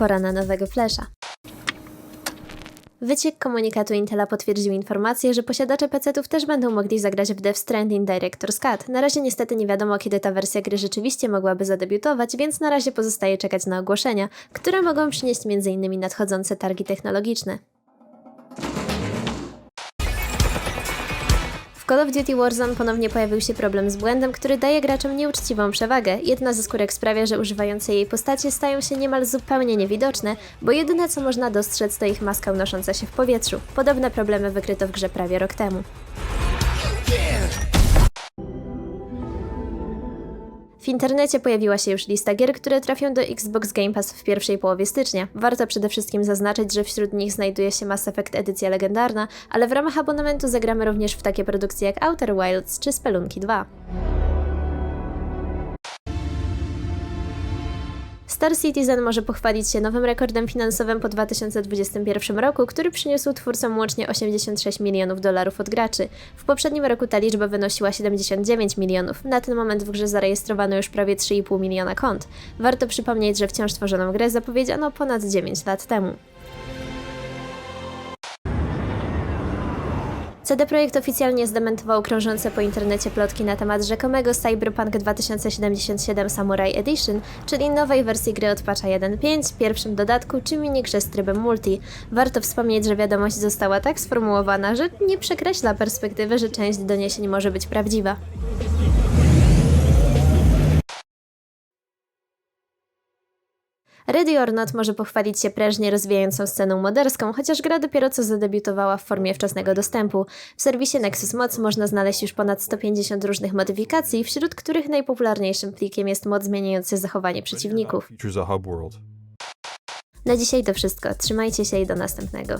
Pora na nowego Flasha. Wyciek komunikatu Intela potwierdził informację, że posiadacze PC-ów też będą mogli zagrać w Death Stranding Director's Cut. Na razie niestety nie wiadomo, kiedy ta wersja gry rzeczywiście mogłaby zadebiutować, więc na razie pozostaje czekać na ogłoszenia, które mogą przynieść m.in. nadchodzące targi technologiczne. Call of Duty Warzone ponownie pojawił się problem z błędem, który daje graczom nieuczciwą przewagę. Jedna ze skórek sprawia, że używające jej postacie stają się niemal zupełnie niewidoczne, bo jedyne co można dostrzec to ich maska unosząca się w powietrzu. Podobne problemy wykryto w grze prawie rok temu. W internecie pojawiła się już lista gier, które trafią do Xbox Game Pass w pierwszej połowie stycznia. Warto przede wszystkim zaznaczyć, że wśród nich znajduje się Mass Effect edycja legendarna, ale w ramach abonamentu zagramy również w takie produkcje jak Outer Wilds czy Spelunki 2. Star Citizen może pochwalić się nowym rekordem finansowym po 2021 roku, który przyniósł twórcom łącznie 86 milionów dolarów od graczy. W poprzednim roku ta liczba wynosiła 79 milionów. Na ten moment w grze zarejestrowano już prawie 3,5 miliona kont. Warto przypomnieć, że wciąż tworzoną grę zapowiedziano ponad 9 lat temu. CD Projekt oficjalnie zdementował krążące po internecie plotki na temat rzekomego Cyberpunk 2077 Samurai Edition, czyli nowej wersji gry od patcha 1.5, pierwszym dodatku czy minigrze z trybem multi. Warto wspomnieć, że wiadomość została tak sformułowana, że nie przekreśla perspektywy, że część doniesień może być prawdziwa. Ready or Not może pochwalić się prężnie rozwijającą sceną moderską, chociaż gra dopiero co zadebiutowała w formie wczesnego dostępu. W serwisie Nexus Mods można znaleźć już ponad 150 różnych modyfikacji, wśród których najpopularniejszym plikiem jest mod zmieniający zachowanie przeciwników. Na dzisiaj to wszystko. Trzymajcie się i do następnego.